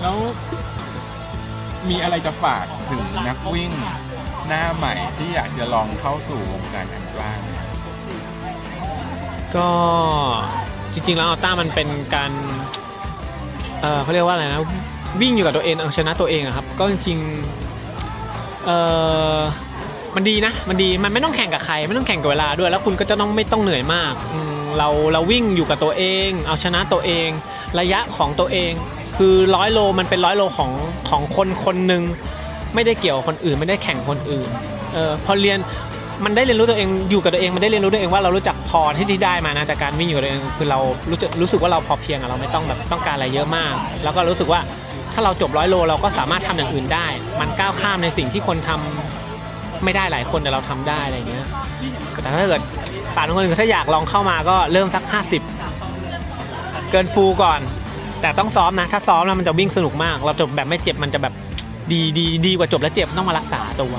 แล้วมีอะไรจะฝากถึงนักวิ่งหน้าใหม่ที่อยากจะลองเข้าสู่วงการอันกว้างไหมก็จริงๆแล้วอัลต้ามันเป็นการเออเขาเรียกว่าอะไรนะ วิ่งอยู่กับตัวเองเอาชนะตัวเองอะครับ ก็จริงๆเออมันดีนะ มันดีมันไม่ต้องแข่งกับใคร ไม่ต้องแข่งกับเวลาด้วย แล้วคุณก็จะต้องไม่ต้องเหนื่อยมากอืมเราเราวิ่งอยู่กับตัวเอง เอาชนะตัวเอง ระยะของตัวเอง คือร้อยโลมันเป็นร้อยโลของของคนคนหนึ่งไม่ได้เกี่ยวคนอื่น ไม่ได้แข่งคนอื่นเออพอเรียนมันได้เรียนรู้ตัวเองอยู่กับตัวเองมันได้เรียนรู้ตัวเองว่าเรารู้จักพอที่ที่ได้มานะจากการวิ่งอยู่กับตัวเองคือเรารู้จักรู้สึกว่าเราพอเพียงอะเราไม่ต้องแบบต้องการอะไรเยอะมาก แล้วก็รู้สึกว่าถ้าเราจบร้อยโลเราก็สามารถทำอย่างอื่นได้ มันก้าวข้ามในสิ่งที่คนทำไม่ได้หลายคนแต่เราทำได้อะไรเงี้ยแต่ถ้าเกิดสารคนอื่นถ้าอยากลองเข้ามาก็เริ่มสัก 50 เกินฟูลก่อน แต่ต้องซ้อมนะ ถ้าซ้อมแล้วมันจะวิ่งสนุกมาก เราจบแบบไม่เจ็บมันจะแบบดีดีดีกว่าจบแล้วเจ็บต้องมารักษาตัว